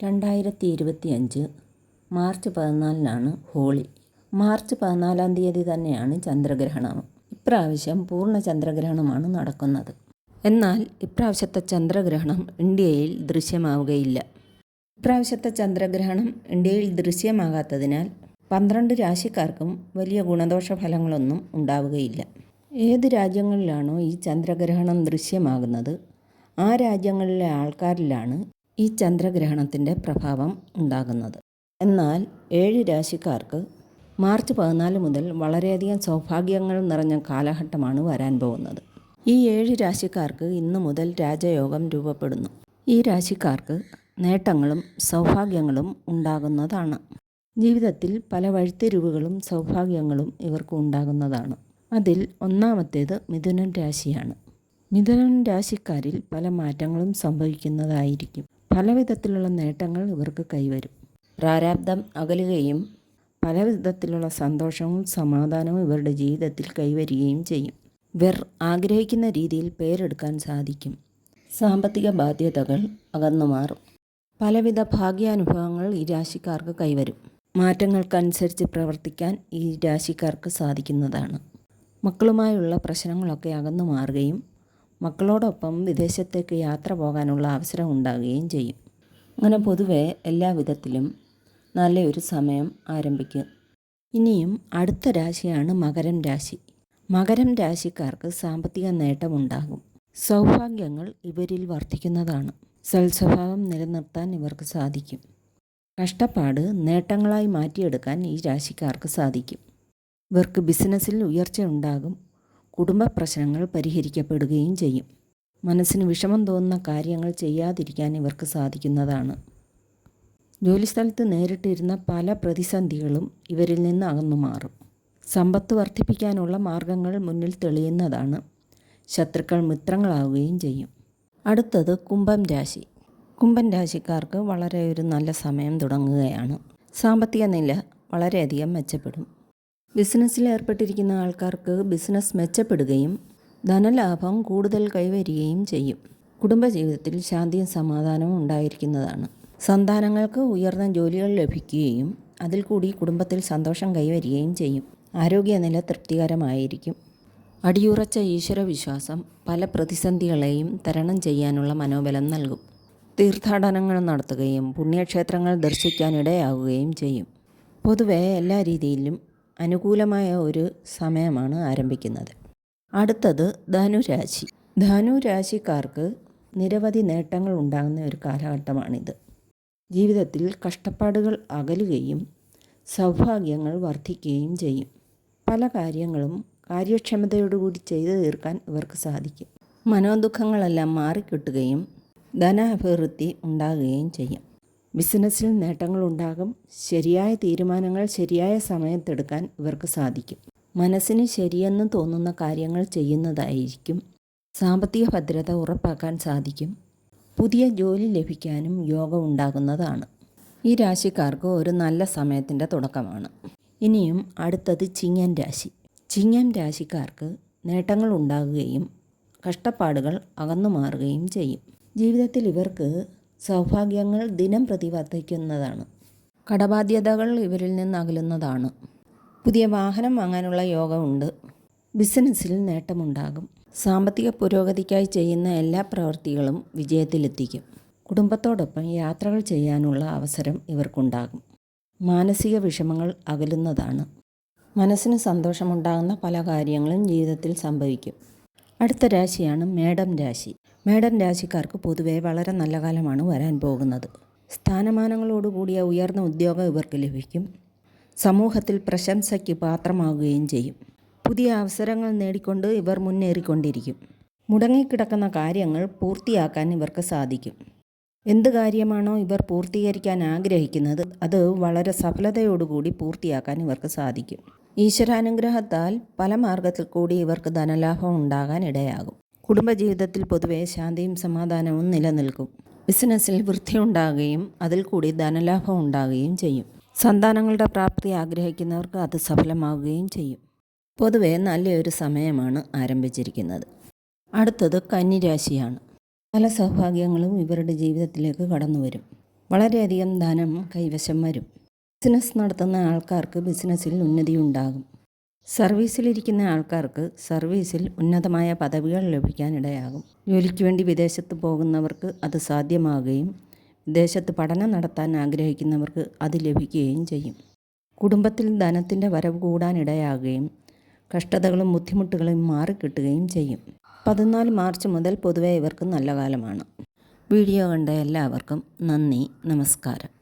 രണ്ടായിരത്തി ഇരുപത്തി അഞ്ച് മാർച്ച് പതിനാലിനാണ് ഹോളി. മാർച്ച് പതിനാലാം തീയതി തന്നെയാണ് ചന്ദ്രഗ്രഹണം ഇപ്രാവശ്യം പൂർണ ചന്ദ്രഗ്രഹണമാണ് നടക്കുന്നത്. എന്നാൽ ഇപ്രാവശ്യത്തെ ചന്ദ്രഗ്രഹണം ഇന്ത്യയിൽ ദൃശ്യമാവുകയില്ല. ഇപ്രാവശ്യത്തെ ചന്ദ്രഗ്രഹണം ഇന്ത്യയിൽ ദൃശ്യമാകാത്തതിനാൽ പന്ത്രണ്ട് രാശിക്കാർക്കും വലിയ ഗുണദോഷ ഫലങ്ങളൊന്നും ഉണ്ടാവുകയില്ല. ഏത് രാജ്യങ്ങളിലാണോ ഈ ചന്ദ്രഗ്രഹണം ദൃശ്യമാകുന്നത് ആ രാജ്യങ്ങളിലെ ആൾക്കാരിലാണ് ഈ ചന്ദ്രഗ്രഹണത്തിന്റെ പ്രഭാവം ഉണ്ടാകുന്നത്. എന്നാൽ ഏഴ് രാശിക്കാർക്ക് മാർച്ച് പതിനാല് മുതൽ വളരെയധികം സൗഭാഗ്യങ്ങൾ നിറഞ്ഞ കാലഘട്ടമാണ് വരാൻ പോകുന്നത്. ഈ ഏഴ് രാശിക്കാർക്ക് ഇന്നു മുതൽ രാജയോഗം രൂപപ്പെടുന്നു. ഈ രാശിക്കാർക്ക് നേട്ടങ്ങളും സൗഭാഗ്യങ്ങളും ഉണ്ടാകുന്നതാണ്. ജീവിതത്തിൽ പല വഴിത്തിരിവുകളും സൗഭാഗ്യങ്ങളും ഇവർക്ക് ഉണ്ടാകുന്നതാണ്. അതിൽ ഒന്നാമത്തേത് മിഥുനൻ രാശിയാണ്. മിഥുനൻ രാശിക്കാരിൽ പല മാറ്റങ്ങളും സംഭവിക്കുന്നതായിരിക്കും. പല വിധത്തിലുള്ള നേട്ടങ്ങൾ ഇവർക്ക് കൈവരും. പ്രാരാബ്ദം അകലുകയും പല വിധത്തിലുള്ള സന്തോഷവും സമാധാനവും ഇവരുടെ ജീവിതത്തിൽ കൈവരികയും ചെയ്യും. ഇവർ ആഗ്രഹിക്കുന്ന രീതിയിൽ പേരെടുക്കാൻ സാധിക്കും. സാമ്പത്തിക ബാധ്യതകൾ അകന്നു മാറും. പലവിധ ഭാഗ്യാനുഭവങ്ങൾ ഈ രാശിക്കാർക്ക് കൈവരും. മാറ്റങ്ങൾക്കനുസരിച്ച് പ്രവർത്തിക്കാൻ ഈ രാശിക്കാർക്ക് സാധിക്കുന്നതാണ്. മക്കളുമായുള്ള പ്രശ്നങ്ങളൊക്കെ അകന്നു മാറുകയും മക്കളോടൊപ്പം വിദേശത്തേക്ക് യാത്ര പോകാനുള്ള അവസരം ഉണ്ടാകുകയും ചെയ്യും. അങ്ങനെ പൊതുവെ എല്ലാ വിധത്തിലും നല്ലൊരു സമയം ആരംഭിക്കും. ഇനിയും അടുത്ത രാശിയാണ് മകരം രാശി. മകരം രാശിക്കാർക്ക് സാമ്പത്തിക നേട്ടമുണ്ടാകും സൗഭാഗ്യങ്ങൾ ഇവരിൽ വർദ്ധിക്കുന്നതാണ്. സൽസ്വഭാവം നിലനിർത്താൻ ഇവർക്ക് സാധിക്കും. കഷ്ടപ്പാട് നേട്ടങ്ങളായി മാറ്റിയെടുക്കാൻ ഈ രാശിക്കാർക്ക് സാധിക്കും. ഇവർക്ക് ബിസിനസ്സിൽ ഉയർച്ച ഉണ്ടാകും. കുടുംബ പ്രശ്നങ്ങൾ പരിഹരിക്കപ്പെടുകയും ചെയ്യും. മനസ്സിന് വിഷമം തോന്നുന്ന കാര്യങ്ങൾ ചെയ്യാതിരിക്കാൻ ഇവർക്ക് സാധിക്കുന്നതാണ്. ജോലിസ്ഥലത്ത് നേരിട്ടിരുന്ന പല പ്രതിസന്ധികളും ഇവരിൽ നിന്ന് അകന്നു മാറും. സമ്പത്ത് വർദ്ധിപ്പിക്കാനുള്ള മാർഗങ്ങൾ മുന്നിൽ തെളിയുന്നതാണ്. ശത്രുക്കൾ മിത്രങ്ങളാവുകയും ചെയ്യും. അടുത്തത് കുംഭം രാശി. കുംഭൻ രാശിക്കാർക്ക് വളരെ ഒരു നല്ല സമയം തുടങ്ങുകയാണ്. സാമ്പത്തിക നില വളരെയധികം മെച്ചപ്പെടും. ബിസിനസ്സിൽ ഏർപ്പെട്ടിരിക്കുന്ന ആൾക്കാർക്ക് ബിസിനസ് മെച്ചപ്പെടുകയും ധനലാഭം കൂടുതൽ കൈവരികയും ചെയ്യും. കുടുംബജീവിതത്തിൽ ശാന്തിയും സമാധാനവും ഉണ്ടായിരിക്കുന്നതാണ്. സന്താനങ്ങൾക്ക് ഉയർന്ന ജോലികൾ ലഭിക്കുകയും അതിൽ കൂടി കുടുംബത്തിൽ സന്തോഷം കൈവരികയും ചെയ്യും. ആരോഗ്യനില തൃപ്തികരമായിരിക്കും. അടിയുറച്ച ഈശ്വരവിശ്വാസം പല പ്രതിസന്ധികളെയും തരണം ചെയ്യാനുള്ള മനോബലം നൽകും. തീർത്ഥാടനങ്ങൾ നടത്തുകയും പുണ്യക്ഷേത്രങ്ങൾ ദർശിക്കാനിടയാവുകയും ചെയ്യും. പൊതുവെ എല്ലാ രീതിയിലും അനുകൂലമായ ഒരു സമയമാണ് ആരംഭിക്കുന്നത്. അടുത്തത് ധനുരാശി. ധനുരാശിക്കാർക്ക് നിരവധി നേട്ടങ്ങൾ ഉണ്ടാകുന്ന ഒരു കാലഘട്ടമാണിത്. ജീവിതത്തിൽ കഷ്ടപ്പാടുകൾ അകലുകയും സൗഭാഗ്യങ്ങൾ വർദ്ധിക്കുകയും ചെയ്യും. പല കാര്യങ്ങളും കാര്യക്ഷമതയോടുകൂടി ചെയ്തു തീർക്കാൻ ഇവർക്ക് സാധിക്കും. മനോദുഃഖങ്ങളെല്ലാം മാറിക്കിട്ടുകയും ധനാഭിവൃദ്ധി ഉണ്ടാകുകയും ചെയ്യും. ബിസിനസ്സിൽ നേട്ടങ്ങളുണ്ടാകും. ശരിയായ തീരുമാനങ്ങൾ ശരിയായ സമയത്തെടുക്കാൻ ഇവർക്ക് സാധിക്കും. മനസ്സിന് ശരിയെന്ന് തോന്നുന്ന കാര്യങ്ങൾ ചെയ്യുന്നതായിരിക്കും. സാമ്പത്തിക ഭദ്രത ഉറപ്പാക്കാൻ സാധിക്കും. പുതിയ ജോലി ലഭിക്കാനും യോഗം ഉണ്ടാകുന്നതാണ്. ഈ രാശിക്കാർക്ക് ഒരു നല്ല സമയത്തിന്റെ തുടക്കമാണ്. ഇനിയും അടുത്തത് ചിങ്ങൻ രാശി. ചിങ്ങൻ രാശിക്കാർക്ക് നേട്ടങ്ങൾ ഉണ്ടാകുകയും കഷ്ടപ്പാടുകൾ അകന്നു മാറുകയും ചെയ്യും. ജീവിതത്തിൽ ഇവർക്ക് സൗഭാഗ്യങ്ങൾ ദിനം പ്രതി വർദ്ധിക്കുന്നതാണ് കടബാധ്യതകൾ ഇവരിൽ നിന്ന് അകലുന്നതാണ്. പുതിയ വാഹനം വാങ്ങാനുള്ള യോഗമുണ്ട്. ബിസിനസ്സിൽ നേട്ടമുണ്ടാകും. സാമ്പത്തിക പുരോഗതിക്കായി ചെയ്യുന്ന എല്ലാ പ്രവൃത്തികളും വിജയത്തിലെത്തിക്കും. കുടുംബത്തോടൊപ്പം യാത്രകൾ ചെയ്യാനുള്ള അവസരം ഇവർക്കുണ്ടാകും. മാനസിക വിഷമങ്ങൾ അകലുന്നതാണ്. മനസ്സിന് സന്തോഷമുണ്ടാകുന്ന പല കാര്യങ്ങളും ജീവിതത്തിൽ സംഭവിക്കും. അടുത്ത രാശിയാണ് മേഡം രാശി. മേടം രാശിക്കാർക്ക് പൊതുവെ വളരെ നല്ല കാലമാണ് വരാൻ പോകുന്നത്. സ്ഥാനമാനങ്ങളോടുകൂടിയ ഉയർന്ന ഉദ്യോഗം ഇവർക്ക് ലഭിക്കും. സമൂഹത്തിൽ പ്രശംസയ്ക്ക് പാത്രമാവുകയും ചെയ്യും. പുതിയ അവസരങ്ങൾ നേടിക്കൊണ്ട് ഇവർ മുന്നേറിക്കൊണ്ടിരിക്കും. മുടങ്ങിക്കിടക്കുന്ന കാര്യങ്ങൾ പൂർത്തിയാക്കാൻ ഇവർക്ക് സാധിക്കും. എന്ത് കാര്യമാണോ ഇവർ പൂർത്തീകരിക്കാൻ ആഗ്രഹിക്കുന്നത് അത് വളരെ സഫലതയോടുകൂടി പൂർത്തിയാക്കാൻ ഇവർക്ക് സാധിക്കും. ഈശ്വരാനുഗ്രഹത്താൽ പല മാർഗത്തിൽ കൂടി ഇവർക്ക് ധനലാഭം ഉണ്ടാകാൻ ഇടയാകും. കുടുംബജീവിതത്തിൽ പൊതുവെ ശാന്തിയും സമാധാനവും നിലനിൽക്കും. ബിസിനസ്സിൽ വൃത്തി ഉണ്ടാകുകയും അതിൽ കൂടി ധനലാഭം ഉണ്ടാകുകയും ചെയ്യും. സന്താനങ്ങളുടെ പ്രാപ്തി ആഗ്രഹിക്കുന്നവർക്ക് അത് സഫലമാവുകയും ചെയ്യും. പൊതുവെ നല്ലൊരു സമയമാണ് ആരംഭിച്ചിരിക്കുന്നത്. അടുത്തത് കന്നിരാശിയാണ്. പല സൗഭാഗ്യങ്ങളും ഇവരുടെ ജീവിതത്തിലേക്ക് കടന്നു വരും വളരെയധികം ധനം കൈവശം വരും. ബിസിനസ് നടത്തുന്ന ആൾക്കാർക്ക് ബിസിനസ്സിൽ ഉന്നതിയുണ്ടാകും. സർവീസിലിരിക്കുന്ന ആൾക്കാർക്ക് സർവീസിൽ ഉന്നതമായ പദവികൾ ലഭിക്കാനിടയാകും. ജോലിക്ക് വേണ്ടി വിദേശത്ത് പോകുന്നവർക്ക് അത് സാധ്യമാകുകയും വിദേശത്ത് പഠനം നടത്താൻ ആഗ്രഹിക്കുന്നവർക്ക് അത് ലഭിക്കുകയും ചെയ്യും. കുടുംബത്തിൽ ധനത്തിന്റെ വരവ് കൂടാനിടയാകുകയും കഷ്ടതകളും ബുദ്ധിമുട്ടുകളും മാറിക്കിട്ടുകയും ചെയ്യും. പതിനാല് മാർച്ച് മുതൽ പൊതുവെ ഇവർക്ക് നല്ല കാലമാണ്. വീഡിയോ കണ്ട എല്ലാവർക്കും നന്ദി. നമസ്കാരം.